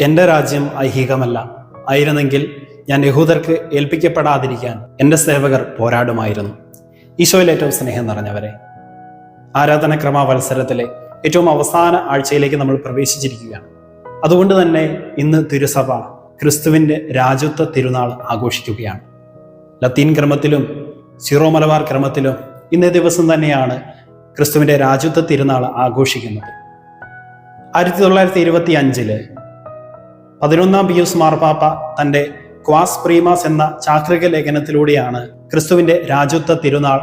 എന്റെ രാജ്യം ഐഹികമല്ല. ആയിരുന്നെങ്കിൽ ഞാൻ യഹൂദർക്ക് ഏൽപ്പിക്കപ്പെടാതിരിക്കാൻ എന്റെ സേവകർ പോരാടുമായിരുന്നു. ഈശോയിൽ ഏറ്റവും സ്നേഹം നിറഞ്ഞവരെ ആരാധനക്രമ ക്രമാവത്സരത്തിലെ ഏറ്റവും അവസാന ആഴ്ചയിലേക്ക് നമ്മൾ പ്രവേശിച്ചിരിക്കുകയാണ്. അതുകൊണ്ട് തന്നെ ഇന്ന് തിരുസഭ ക്രിസ്തുവിന്റെ രാജ്യത്വ തിരുനാൾ ആഘോഷിക്കുകയാണ്. ലത്തീൻ ക്രമത്തിലും സിറോ മലബാർ ക്രമത്തിലും ഇന്നേ ദിവസം തന്നെയാണ് ക്രിസ്തുവിന്റെ രാജ്യത്വ തിരുനാൾ ആഘോഷിക്കുന്നത്. ആയിരത്തി തൊള്ളായിരത്തി ഇരുപത്തി അഞ്ചിൽ പതിനൊന്നാം പിയൂസ് മാർപ്പാപ്പ തന്റെ ക്വാസ് പ്രീമാസ് എന്ന ചാക്രിക ലേഖനത്തിലൂടെയാണ് ക്രിസ്തുവിന്റെ രാജ്യത്വ തിരുനാൾ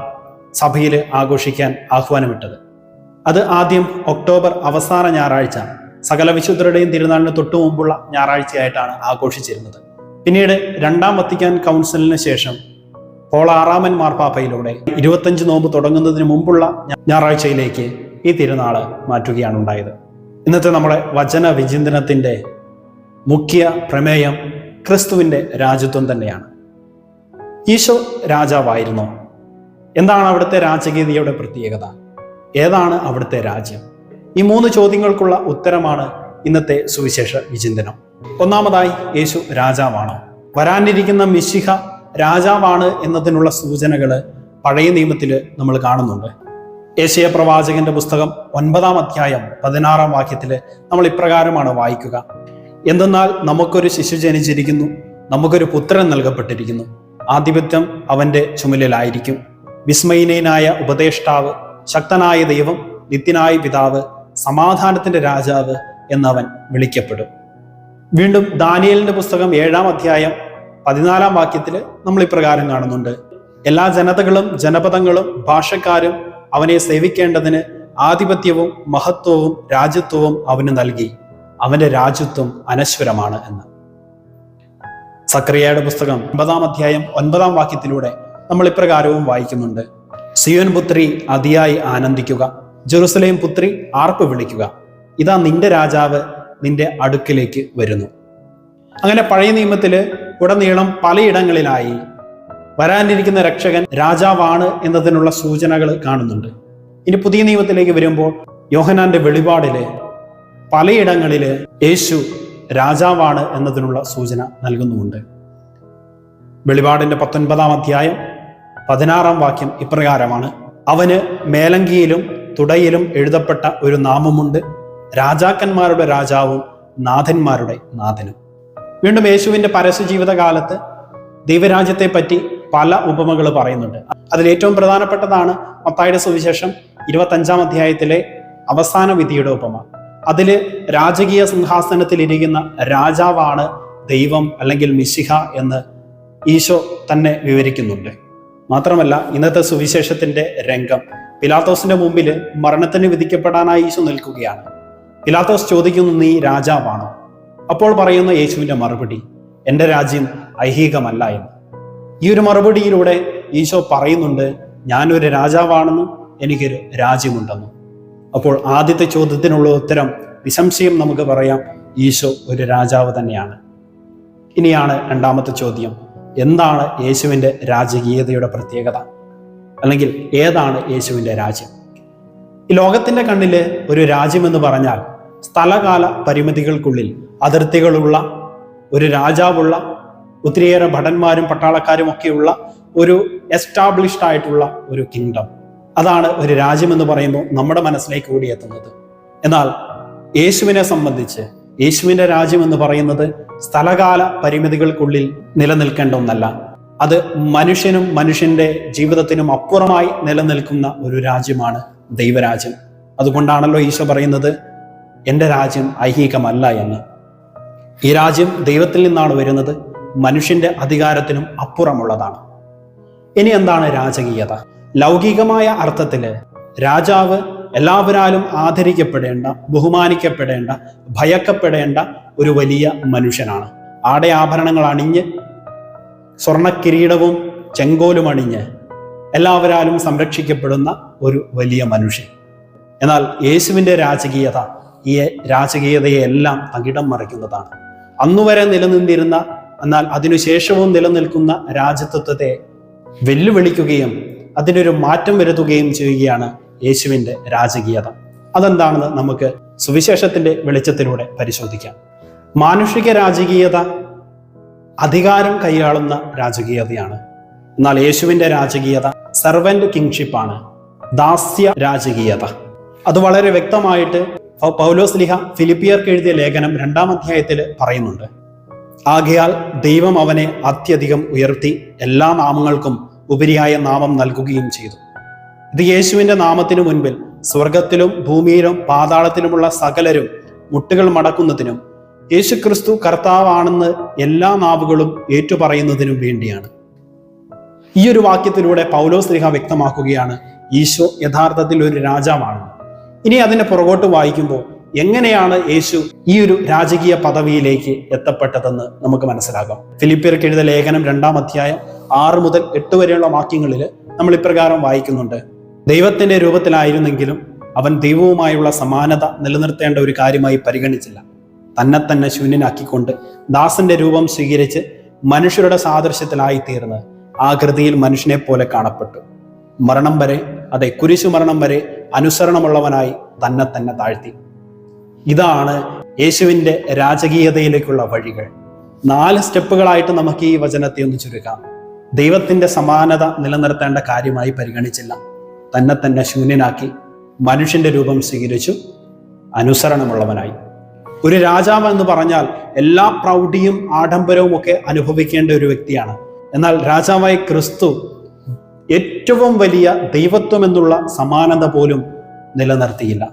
സഭയിൽ ആഘോഷിക്കാൻ ആഹ്വാനമിട്ടത്. അത് ആദ്യം ഒക്ടോബർ അവസാന ഞായറാഴ്ച സകല വിശുദ്ധരുടെയും തിരുനാളിന് തൊട്ടു മുമ്പുള്ള ഞായറാഴ്ചയായിട്ടാണ് ആഘോഷിച്ചിരുന്നത്. പിന്നീട് രണ്ടാം വത്തിക്കാൻ കൗൺസിലിന് ശേഷം പോൾ ആറാമൻ മാർപ്പാപ്പയിലൂടെ ഇരുപത്തഞ്ച് നോമ്പ് തുടങ്ങുന്നതിന് മുമ്പുള്ള ഞായറാഴ്ചയിലേക്ക് ഈ തിരുനാൾ മാറ്റുകയാണ് ഉണ്ടായത് ഇന്നത്തെ നമ്മുടെ വചന വിചിന്തനത്തിന്റെ മുഖ്യ പ്രമേയം ക്രിസ്തുവിന്റെ രാജ്യത്വം തന്നെയാണ്. ഈശോ രാജാവായിരുന്നോ? എന്താണ് അവിടുത്തെ രാജകീയതയുടെ പ്രത്യേകത? ഏതാണ് അവിടുത്തെ രാജ്യം? ഈ മൂന്ന് ചോദ്യങ്ങൾക്കുള്ള ഉത്തരമാണ് ഇന്നത്തെ സുവിശേഷ വിചിന്തനം. ഒന്നാമതായി യേശു രാജാവാണോ? വരാനിരിക്കുന്ന മിശിഹ രാജാവാണ് എന്നതിനുള്ള സൂചനകൾ പഴയ നിയമത്തിൽ നമ്മൾ കാണുന്നുണ്ട്. ഏഷ്യ പ്രവാചകന്റെ പുസ്തകം ഒൻപതാം അധ്യായം പതിനാറാം വാക്യത്തിൽ നമ്മൾ ഇപ്രകാരമാണ് വായിക്കുക. എന്തെന്നാൽ നമുക്കൊരു ശിശു ജനിച്ചിരിക്കുന്നു നമുക്കൊരു പുത്രൻ നൽകപ്പെട്ടിരിക്കുന്നു. ആധിപത്യം അവന്റെ ചുമലിലായിരിക്കും. വിസ്മയിനായ ഉപദേഷ്ടാവ് ശക്തനായ ദൈവം നിത്യനായ പിതാവ് സമാധാനത്തിന്റെ രാജാവ് എന്നവൻ വിളിക്കപ്പെടും. വീണ്ടും ദാനിയലിന്റെ പുസ്തകം ഏഴാം അധ്യായം പതിനാലാം വാക്യത്തിൽ നമ്മൾ ഇപ്രകാരം കാണുന്നുണ്ട്. എല്ലാ ജനതകളും ജനപദങ്ങളും ഭാഷക്കാരും അവനെ സേവിക്കേണ്ടതിന് ആധിപത്യവും മഹത്വവും രാജ്യത്വവും അവന് നൽകി. അവന്റെ രാജ്യത്വം അനശ്വരമാണ് എന്ന്. സക്രിയയുടെ പുസ്തകം ഒമ്പതാം അധ്യായം ഒൻപതാം വാക്യത്തിലൂടെ നമ്മൾ ഇപ്രകാരവും വായിക്കുന്നുണ്ട്. സിയോൻ പുത്രി അതിയായി ആനന്ദിക്കുക. ജെറുസലേം പുത്രി ആർപ്പ് വിളിക്കുക. ഇതാ നിന്റെ രാജാവ് നിന്റെ അടുക്കിലേക്ക് വരുന്നു. അങ്ങനെ പഴയ നിയമത്തിൽ ഉടനീളം പലയിടങ്ങളിലായി വരാനിരിക്കുന്ന രക്ഷകൻ രാജാവാണ് എന്നതിനുള്ള സൂചനകൾ കാണുന്നുണ്ട്. ഇനി പുതിയ നിയമത്തിലേക്ക് വരുമ്പോൾ യോഹനാന്റെ വെളിപാടിൽ പലയിടങ്ങളിൽ യേശു രാജാവാണ് എന്നതിനുള്ള സൂചന നൽകുന്നുമുണ്ട്. വെളിപാടിന്റെ പത്തൊൻപതാം അധ്യായം പതിനാറാം വാക്യം ഇപ്രകാരമാണ്. അവന് മേലങ്കിയിലും തുടയിലും എഴുതപ്പെട്ട ഒരു നാമമുണ്ട്. രാജാക്കന്മാരുടെ രാജാവും നാഥന്മാരുടെ നാഥനും. വീണ്ടും യേശുവിന്റെ പരസ്യ ജീവിതകാലത്ത് ദൈവരാജ്യത്തെ പറ്റി പല ഉപമകൾ പറയുന്നുണ്ട്. അതിൽ ഏറ്റവും പ്രധാനപ്പെട്ടതാണ് മത്തായുടെ സുവിശേഷം ഇരുപത്തഞ്ചാം അധ്യായത്തിലെ അവസാന വിധിയുടെ ഉപമ. അതിൽ രാജകീയ സിംഹാസനത്തിൽ ഇരിക്കുന്ന രാജാവാണ് ദൈവം അല്ലെങ്കിൽ മിശിഹ എന്ന് ഈശോ തന്നെ വിവരിക്കുന്നുണ്ട്. മാത്രമല്ല ഇന്നത്തെ സുവിശേഷത്തിന്റെ രംഗം. പിലാത്തോസിന്റെ മുമ്പിൽ മരണത്തിന് വിധിക്കപ്പെടാനായി ഈശോ നിൽക്കുകയാണ്. പിലാത്തോസ് ചോദിക്കുന്നു നീ രാജാവാണോ? അപ്പോൾ പറയുന്ന യേശുവിന്റെ മറുപടി എന്റെ രാജ്യം ഐഹികമല്ല എന്ന്. ഈ ഒരു മറുപടിയിലൂടെ ഈശോ പറയുന്നുണ്ട് ഞാനൊരു രാജാവാണെന്നും എനിക്കൊരു രാജ്യമുണ്ടെന്നും. അപ്പോൾ ആദ്യത്തെ ചോദ്യത്തിനുള്ള ഉത്തരം നിസംശയം നമുക്ക് പറയാം. ഈശോ ഒരു രാജാവ് തന്നെയാണ്. ഇനിയാണ് രണ്ടാമത്തെ ചോദ്യം. എന്താണ് യേശുവിന്റെ രാജകീയതയുടെ പ്രത്യേകത? അല്ലെങ്കിൽ ഏതാണ് യേശുവിന്റെ രാജ്യം? ഈ ലോകത്തിന്റെ കണ്ണിൽ ഒരു രാജ്യമെന്ന് പറഞ്ഞാൽ സ്ഥലകാല പരിമിതികൾക്കുള്ളിൽ അതിർത്തികളുള്ള ഒരു രാജാവുള്ള ഒത്തിരിയേറെ ഭടന്മാരും പട്ടാളക്കാരും ഒക്കെയുള്ള ഒരു എസ്റ്റാബ്ലിഷ്ഡ് ആയിട്ടുള്ള ഒരു കിങ്ഡം അതാണ് ഒരു രാജ്യമെന്ന് പറയുമ്പോൾ നമ്മുടെ മനസ്സിലേക്ക് കൂടി എത്തുന്നത്. എന്നാൽ യേശുവിനെ സംബന്ധിച്ച് യേശുവിന്റെ രാജ്യം എന്ന് പറയുന്നത് സ്ഥലകാല പരിമിതികൾക്കുള്ളിൽ നിലനിൽക്കേണ്ട ഒന്നല്ല. അത് മനുഷ്യനും മനുഷ്യന്റെ ജീവിതത്തിനും അപ്പുറമായി നിലനിൽക്കുന്ന ഒരു രാജ്യമാണ് ദൈവരാജ്യം. അതുകൊണ്ടാണല്ലോ ഈശോ പറയുന്നത് എന്റെ രാജ്യം ഐഹികമല്ല എന്ന്. ഈ രാജ്യം ദൈവത്തിൽ നിന്നാണ് വരുന്നത് മനുഷ്യന്റെ അധികാരത്തിനും അപ്പുറമുള്ളതാണ്. ഇനി എന്താണ് രാജകീയത? ലൗകികമായ അർത്ഥത്തിൽ രാജാവ് എല്ലാവരാലും ആദരിക്കപ്പെടേണ്ട ബഹുമാനിക്കപ്പെടേണ്ട ഭയക്കപ്പെടേണ്ട ഒരു വലിയ മനുഷ്യനാണ്. ആടെ ആഭരണങ്ങൾ അണിഞ്ഞ് സ്വർണക്കിരീടവും ചെങ്കോലും അണിഞ്ഞ് എല്ലാവരാലും സംരക്ഷിക്കപ്പെടുന്ന ഒരു വലിയ മനുഷ്യൻ. എന്നാൽ യേശുവിന്റെ രാജകീയത ഈ രാജകീയതയെ എല്ലാം തകിടം മറിക്കുന്നതാണ്. അന്നുവരെ നിലനിന്നിരുന്ന എന്നാൽ അതിനുശേഷവും നിലനിൽക്കുന്ന രാജതത്വത്തെ വെല്ലുവിളിക്കുകയും അതിനൊരു മാറ്റം വരുത്തുകയും ചെയ്യുകയാണ് യേശുവിന്റെ രാജകീയത. അതെന്താണെന്ന് നമുക്ക് സുവിശേഷത്തിന്റെ വെളിച്ചത്തിലൂടെ പരിശോധിക്കാം. മാനുഷിക രാജകീയത അധികാരം കൈയാളുന്ന രാജകീയതയാണ്. എന്നാൽ യേശുവിന്റെ രാജകീയത സർവന്റ് കിങ്ഷിപ്പാണ് ദാസ്യ രാജകീയത. അത് വളരെ വ്യക്തമായിട്ട് പൗലോസ് ലിഹ ഫിലിപ്പിയർക്ക് എഴുതിയ ലേഖനം രണ്ടാം അധ്യായത്തിൽ പറയുന്നുണ്ട്. ആകയാൽ ദൈവം അവനെ അത്യധികം ഉയർത്തി എല്ലാ നാമങ്ങൾക്കും ഉപരിയായ നാമം നൽകുകയും ചെയ്തു. ഇത് യേശുവിന്റെ നാമത്തിനു മുൻപിൽ സ്വർഗത്തിലും ഭൂമിയിലും പാതാളത്തിലുമുള്ള സകലരും മുട്ടുകൾ മടക്കുന്നതിനും യേശുക്രിസ്തു കർത്താവാണെന്ന് എല്ലാ നാവുകളും ഏറ്റുപറയുന്നതിനും വേണ്ടിയാണ്. ഈ ഒരു വാക്യത്തിലൂടെ പൗലോസ് ലിഹ വ്യക്തമാക്കുകയാണ് ഈശോ യഥാർത്ഥത്തിൽ ഒരു രാജാവാണ്. ഇനി അതിനെ പുറകോട്ട് വായിക്കുമ്പോൾ എങ്ങനെയാണ് യേശു ഈ ഒരു രാജകീയ പദവിയിലേക്ക് എത്തപ്പെട്ടതെന്ന് നമുക്ക് മനസ്സിലാകാം. ഫിലിപ്പിയർക്ക് എഴുതിയ ലേഖനം രണ്ടാം അധ്യായം ആറ് മുതൽ എട്ട് വരെയുള്ള വാക്യങ്ങളിൽ നമ്മൾ ഇപ്രകാരം വായിക്കുന്നുണ്ട്. ദൈവത്തിന്റെ രൂപത്തിലായിരുന്നെങ്കിലും അവൻ ദൈവവുമായുള്ള സമാനത നിലനിർത്തേണ്ട ഒരു കാര്യമായി പരിഗണിച്ചില്ല. തന്നെ തന്നെ ശൂന്യനാക്കിക്കൊണ്ട് ദാസന്റെ രൂപം സ്വീകരിച്ച് മനുഷ്യരുടെ സാദൃശ്യത്തിലായി തീർന്ന് ആകൃതിയിൽ മനുഷ്യനെ പോലെ കാണപ്പെട്ടു. മരണം വരെ അതെ കുരിശു മരണം വരെ അനുസരണമുള്ളവനായി തന്നെ തന്നെ താഴ്ത്തി. ഇതാണ് യേശുവിന്റെ രാജകീയതയിലേക്കുള്ള വഴികൾ. നാല് സ്റ്റെപ്പുകളായിട്ട് നമുക്ക് ഈ വചനത്തെ ഒന്ന് ചുരുക്കാം. ദൈവത്തിന്റെ സമാനത നിലനിർത്തേണ്ട കാര്യമായി പരിഗണിച്ചില്ല. തന്നെ തന്നെ ശൂന്യനാക്കി മനുഷ്യന്റെ രൂപം സ്വീകരിച്ചു അനുസരണമുള്ളവനായി. ഒരു രാജാവ് എന്ന് പറഞ്ഞാൽ എല്ലാ പ്രൗഢിയും ആഡംബരവും ഒക്കെ അനുഭവിക്കേണ്ട ഒരു വ്യക്തിയാണ്. എന്നാൽ രാജാവായ ക്രിസ്തു ഏറ്റവും വലിയ ദൈവത്വം എന്നുള്ള സമാനത പോലും നിലനിർത്തിയില്ല.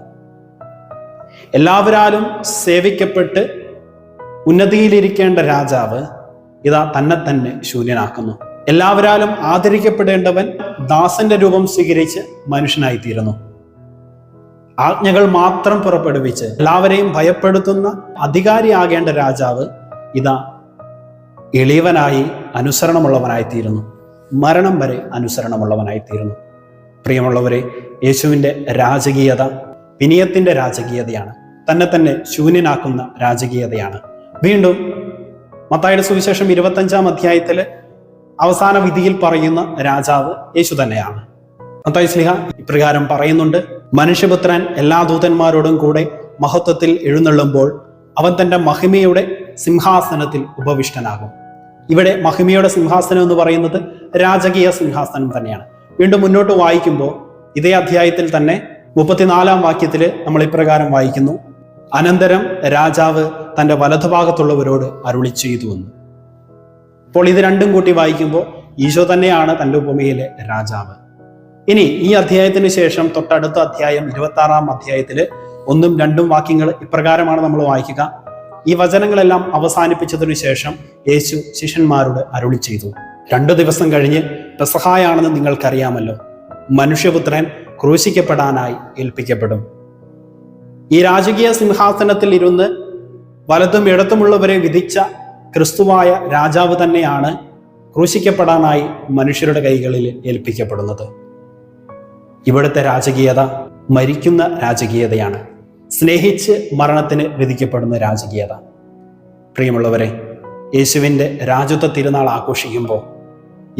എല്ലാവരാലും സേവിക്കപ്പെട്ട് ഉന്നതിയിലിരിക്കേണ്ട രാജാവ് ഇതാ തന്നെ തന്നെ ശൂന്യനാക്കുന്നു. എല്ലാവരാലും ആദരിക്കപ്പെടേണ്ടവൻ ദാസന്റെ രൂപം സ്വീകരിച്ച് മനുഷ്യനായിത്തീരുന്നു. ആജ്ഞകൾ മാത്രം പുറപ്പെടുവിച്ച് എല്ലാവരെയും ഭയപ്പെടുത്തുന്ന അധികാരിയാകേണ്ട രാജാവ് ഇതാ എളിയവനായി അനുസരണമുള്ളവനായിത്തീരുന്നു. മരണം വരെ അനുസരണമുള്ളവനായിത്തീരുന്നു. പ്രിയമുള്ളവരെ യേശുവിന്റെ രാജകീയത വിനയത്തിന്റെ രാജകീയതയാണ്. തന്നെ തന്നെ ശൂന്യനാക്കുന്ന രാജകീയതയാണ്. വീണ്ടും മത്തായുടെ സുവിശേഷം ഇരുപത്തഞ്ചാം അധ്യായത്തിൽ അവസാന വിധിയിൽ പറയുന്ന രാജാവ് യേശു തന്നെയാണ്. മത്തായി സ്ലിഹ ഇപ്രകാരം പറയുന്നുണ്ട് മനുഷ്യപുത്രൻ എല്ലാ ദൂതന്മാരോടും കൂടെ മഹത്വത്തിൽ എഴുന്നള്ളുമ്പോൾ അവൻ തന്റെ മഹിമയുടെ സിംഹാസനത്തിൽ ഉപവിഷ്ടനാകും. ഇവിടെ മഹിമയുടെ സിംഹാസനം എന്ന് പറയുന്നത് രാജകീയ സിംഹാസനം തന്നെയാണ്. വീണ്ടും മുന്നോട്ട് വായിക്കുമ്പോൾ ഇതേ അധ്യായത്തിൽ തന്നെ മുപ്പത്തിനാലാം വാക്യത്തിൽ നമ്മൾ ഇപ്രകാരം വായിക്കുന്നു അനന്തരം രാജാവ് തന്റെ വലതുഭാഗത്തുള്ളവരോട് അരുളി ചെയ്തു എന്ന് അപ്പോൾ ഇത് രണ്ടും കൂട്ടി വായിക്കുമ്പോൾ ഈശോ തന്നെയാണ് തന്റെ ഉപമയിലെ രാജാവ്. ഇനി ഈ അധ്യായത്തിന് ശേഷം തൊട്ടടുത്ത അധ്യായം ഇരുപത്തി ആറാം അധ്യായത്തിൽ ഒന്നും രണ്ടും വാക്യങ്ങൾ ഇപ്രകാരമാണ് നമ്മൾ വായിക്കുക. ഈ വചനങ്ങളെല്ലാം അവസാനിപ്പിച്ചതിനു ശേഷം യേശു ശിഷ്യന്മാരോട് അരുളി ചെയ്തു. രണ്ടു ദിവസം കഴിഞ്ഞ് പെസഹായാണെന്ന് നിങ്ങൾക്കറിയാമല്ലോ. മനുഷ്യപുത്രൻ ക്രൂശിക്കപ്പെടാനായി ഏൽപ്പിക്കപ്പെടും. ഈ രാജകീയ സിംഹാസനത്തിൽ ഇരുന്ന് വലതും ഇടത്തുമുള്ളവരെ വിധിച്ച ക്രിസ്തുവായ രാജാവ് തന്നെയാണ് ക്രൂശിക്കപ്പെടാനായി മനുഷ്യരുടെ കൈകളിൽ ഏൽപ്പിക്കപ്പെടുന്നത്. ഇവിടുത്തെ രാജകീയത മരിക്കുന്ന രാജകീയതയാണ്. സ്നേഹിച്ച് മരണത്തിന് വിധിക്കപ്പെടുന്ന രാജകീയത. പ്രിയമുള്ളവരെ യേശുവിന്റെ രാജ്യത്വ തിരുനാൾ ആഘോഷിക്കുമ്പോൾ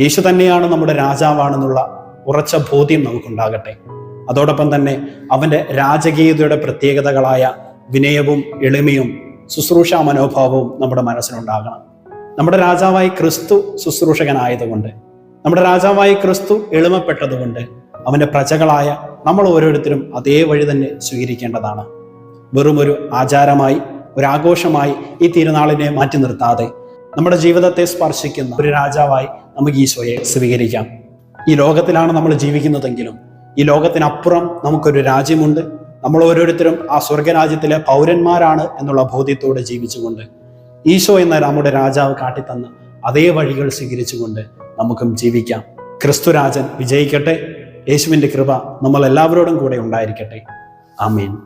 യേശു തന്നെയാണ് നമ്മുടെ രാജാവാണെന്നുള്ള ഉറച്ച ബോധ്യം നമുക്കുണ്ടാകട്ടെ. അതോടൊപ്പം തന്നെ അവന്റെ രാജകീയതയുടെ പ്രത്യേകതകളായ വിനയവും എളിമയും ശുശ്രൂഷ മനോഭാവവും നമ്മുടെ മനസ്സിലുണ്ടാകണം. നമ്മുടെ രാജാവായി ക്രിസ്തു ശുശ്രൂഷകനായതുകൊണ്ട് നമ്മുടെ രാജാവായി ക്രിസ്തു എളിമപ്പെട്ടതുകൊണ്ട് അവന്റെ പ്രജകളായ നമ്മൾ ഓരോരുത്തരും അതേ വഴി തന്നെ സ്വീകരിക്കേണ്ടതാണ്. വെറും ഒരു ആചാരമായി ഒരു ആഘോഷമായി ഈ തിരുനാളിനെ മാറ്റി നിർത്താതെ നമ്മുടെ ജീവിതത്തെ സ്പർശിക്കുന്ന ഒരു രാജാവായി നമുക്ക് ഈശോയെ സ്വീകരിക്കാം. ഈ ലോകത്തിലാണ് നമ്മൾ ജീവിക്കുന്നതെങ്കിലും ഈ ലോകത്തിനപ്പുറം നമുക്കൊരു രാജ്യമുണ്ട്. നമ്മൾ ഓരോരുത്തരും ആ സ്വർഗരാജ്യത്തിലെ പൗരന്മാരാണ് എന്നുള്ള ബോധ്യത്തോടെ ജീവിച്ചുകൊണ്ട് ഈശോ എന്ന നമ്മുടെ രാജാവ് കാട്ടിത്തന്ന അതേ വഴികൾ സ്വീകരിച്ചുകൊണ്ട് നമുക്കും ജീവിക്കാം. ക്രിസ്തുരാജൻ വിജയിക്കട്ടെ. യേശുവിന്റെ കൃപ നമ്മൾ എല്ലാവരോടും കൂടെ ഉണ്ടായിരിക്കട്ടെ. ആമീൻ.